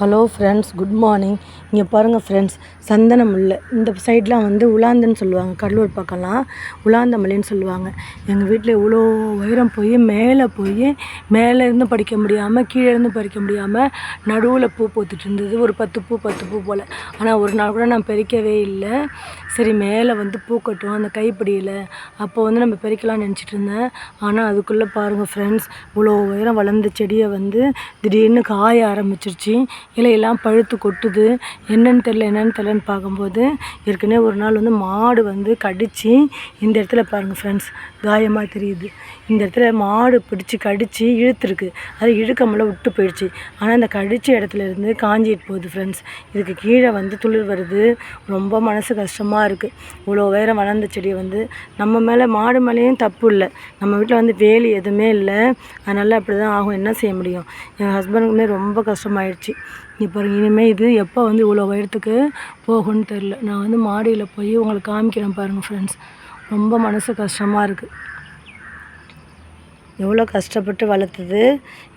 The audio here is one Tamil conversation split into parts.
ஹலோ ஃப்ரெண்ட்ஸ் குட் மார்னிங் இங்கே பாருங்கள் ஃப்ரெண்ட்ஸ் சந்தன முல்லை இந்த சைட்லாம் வந்து உலாந்தன்னு சொல்லுவாங்க. கடலூர் பக்கம்லாம் உலாந்த மல்லின்னு சொல்லுவாங்க. எங்கள் வீட்டில் இவ்வளோ உயரம் போய் மேலே போய் மேலே இருந்து பறிக்க முடியாமல் கீழே இருந்து பறிக்க முடியாமல் நடுவில் பூ பூத்துட்டு இருந்தது. ஒரு பத்து பூ பத்து பூ போல். ஆனால் ஒரு நாள் கூட நான் பறிக்கவே இல்லை. சரி மேலே வந்து பூக்கட்டும் அந்த கைப்பிடியில். அப்போ வந்து நம்ம பறிக்கலாம்னு நினச்சிட்டு இருந்தேன். ஆனால் அதுக்குள்ளே பாருங்கள் ஃப்ரெண்ட்ஸ் இவ்வளோ உயரம் வளர்ந்த செடியை வந்து திடீர்னு காய ஆரம்பிச்சிருச்சு. இலையெல்லாம் பழுத்து கொட்டுது. என்னன்னு தெரில என்னன்னு தெரிலன்னு பார்க்கும்போது ஏற்கனவே ஒரு நாள் வந்து மாடு வந்து கடிச்சு இந்த இடத்துல பாருங்கள் ஃப்ரெண்ட்ஸ் காயமாக தெரியுது. இந்த இடத்துல மாடு பிடிச்சி கடிச்சு இழுத்துருக்கு. அது இழுக்க முடியல விட்டு போயிடுச்சு. ஆனால் அந்த கடித்த இடத்துல இருந்து காஞ்சிட்டு போகுது ஃப்ரெண்ட்ஸ் இதுக்கு கீழே வந்து துளிர் வருது. ரொம்ப மனசு கஷ்டமாக இருக்குது இவ்வளோ உயரம் வளர்ந்த செடியை வந்து நம்ம மேலே மாடு மேலேயும் தப்பு இல்லை. நம்ம வீட்டில் வந்து வேலி எதுவுமே இல்லை. அதனால் அப்படி தான் ஆகும். என்ன செய்ய முடியும்? என் ஹஸ்பண்டுக்குமே ரொம்ப கஷ்டமாயிடுச்சு. இப்போ இனிமேல் இது எப்போ வந்து இவ்வளோ உயரத்துக்கு போகும்னு தெரில நான் வந்து மாடியில் போய் உங்களுக்கு காமிக்கிறேன் பாருங்கள் ஃப்ரெண்ட்ஸ் ரொம்ப மனசு கஷ்டமாக இருக்குது எவ்வளோ கஷ்டப்பட்டு வளர்த்தது?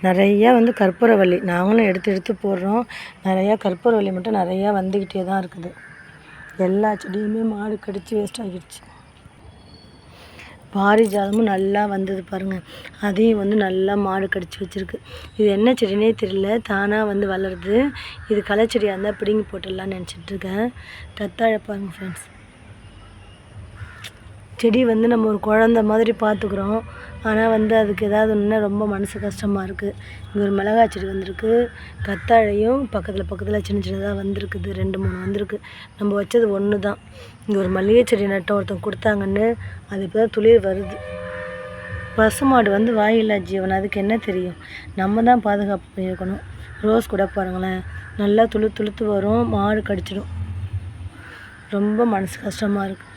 நிறையா வந்து கற்பூரவள்ளி நாங்களும் எடுத்து எடுத்து போடுறோம். நிறையா கற்பூரவள்ளி மட்டும் நிறையா வந்துக்கிட்டே தான் இருக்குது. எல்லா செடியுமே மாடு கடித்து வேஸ்ட் ஆகிடுச்சு. பாரிஜாதமும் நல்லா வந்தது பாருங்கள் அதையும் வந்து நல்லா மாடு கடிச்சு வச்சுருக்கு. இது என்ன செடினே தெரியல. தானாக வந்து வளருது. இது களை செடியாக இருந்தால் பிடுங்கி போட்டுடலான்னு நினச்சிட்ருக்கேன் தத்தாழை பாருங்கள் ஃப்ரெண்ட்ஸ் செடி வந்து நம்ம ஒரு குழந்த மாதிரி பார்த்துக்குறோம். ஆனால் வந்து அதுக்கு ஏதாவது ஒன்றுனா ரொம்ப மனசு கஷ்டமாக இருக்குது இங்கே ஒரு மிளகாய் செடி வந்திருக்கு. கத்தாழையும் பக்கத்தில் பக்கத்தில் சின்ன சின்னதாக வந்திருக்குது. ரெண்டு மூணு வந்திருக்கு. நம்ம வச்சது ஒன்று தான் இங்கே ஒரு மல்லிகை செடி நட்டோம் ஒருத்தன் கொடுத்தாங்கன்னு அது இப்போ தான் துளிர் வருது. பசுமாடு வந்து வாயில்லா ஜீவன். அதுக்கு என்ன தெரியும்? நம்ம தான் பாதுகாப்பு பண்ணியிருக்கணும். ரோஸ் கூட பாருங்களேன். நல்லா துளு துளுத்து வரும். மாடு கடிச்சிடும். ரொம்ப மனசு கஷ்டமாக இருக்குது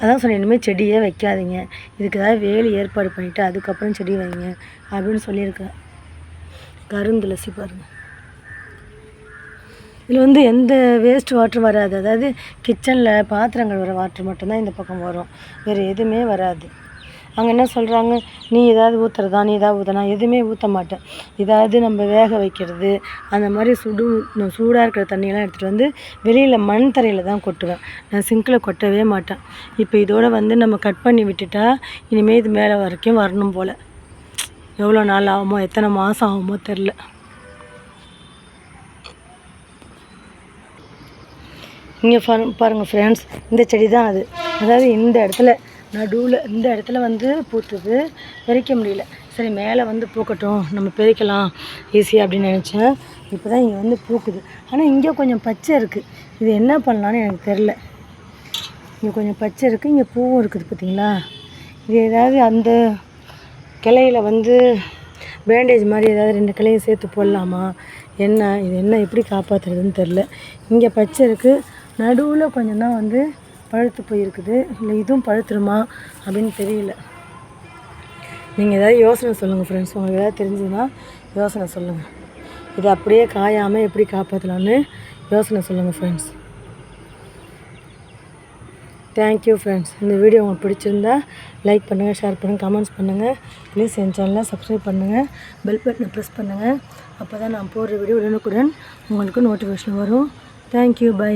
அதான் சொன்னேன் இனிமேல் செடியே வைக்காதீங்க. இதுக்கு ஏதாவது வேலி ஏற்பாடு பண்ணிவிட்டு அதுக்கப்புறம் செடி வைங்க அப்படின்னு சொல்லியிருக்கேன். கருந்துளசி பாருங்கள் இதில் வந்து எந்த வேஸ்ட் வாட்டரும் வராது. அதாவது கிச்சனில் பாத்திரங்கள் வர வாட்டர் மட்டும்தான் இந்த பக்கம் வரும். வேறு எதுவுமே வராது. அங்கே என்ன சொல்கிறாங்க நீ ஏதாவது ஊற்றுறதா நீ ஏதாவது ஊற்றுனா எதுவுமே ஊற்ற மாட்டேன். ஏதாவது நம்ம வேக வைக்கிறது அந்த மாதிரி சுடு சூடாக இருக்கிற தண்ணியெல்லாம் எடுத்துகிட்டு வந்து வெளியில் மண் தரையில் தான் கொட்டுவேன். நான் சிங்கில் கொட்டவே மாட்டேன். இப்போ இதோட வந்து நம்ம கட் பண்ணி விட்டுட்டா இனிமேல் இது மேலே வரைக்கும் வரணும் போல். எவ்வளோ நாள் ஆகுமோ எத்தனை மாதம் ஆகுமோ தெரில இங்கே பாருங்கள் ஃப்ரெண்ட்ஸ் இந்த செடி தான் அது. அதாவது இந்த இடத்துல நடுவில் இந்த இடத்துல வந்து பூத்துது. பறிக்க முடியல. சரி மேலே வந்து பூக்கட்டும். நம்ம பறிக்கலாம் ஈஸியாக அப்படின்னு நினச்சேன். இப்போ தான் இங்கே வந்து பூக்குது. ஆனால் இங்கே கொஞ்சம் பச்சை இருக்குது இது என்ன பண்ணலான்னு எனக்கு தெரில இங்கே கொஞ்சம் பச்சை இருக்குது இங்கே பூவும் இருக்குது பார்த்தீங்களா இது ஏதாவது அந்த கிளையில் வந்து பேண்டேஜ் மாதிரி ஏதாவது ரெண்டு கிளையும் சேர்த்து போடலாமா? என்ன? இது என்ன? எப்படி காப்பாற்றுறதுன்னு தெரில இங்கே பச்சை இருக்குது நடுவில் கொஞ்சம் தான் வந்து பழுத்து போயிருக்குது. இல்லை இதுவும் பழுத்துருமா அப்படின்னு தெரியல. நீங்கள் ஏதாவது யோசனை சொல்லுங்கள் ஃப்ரெண்ட்ஸ் உங்களுக்கு ஏதாவது தெரிஞ்சதுன்னா யோசனை சொல்லுங்கள் இது அப்படியே காயாமல் எப்படி காப்பாற்றலான்னு யோசனை சொல்லுங்கள் ஃப்ரெண்ட்ஸ் தேங்க்யூ ஃப்ரெண்ட்ஸ் இந்த வீடியோ உங்களுக்கு பிடிச்சிருந்தா லைக் பண்ணுங்கள் ஷேர் பண்ணுங்கள் கமெண்ட்ஸ் பண்ணுங்கள் ப்ளீஸ் என் சேனலை சப்ஸ்கிரைப் பண்ணுங்கள் பெல் பட்டனை ப்ரெஸ் பண்ணுங்கள் அப்போ தான் நான் போடுற வீடியோ உடனுக்குடன் உங்களுக்கு நோட்டிஃபிகேஷன் வரும். Thank you bye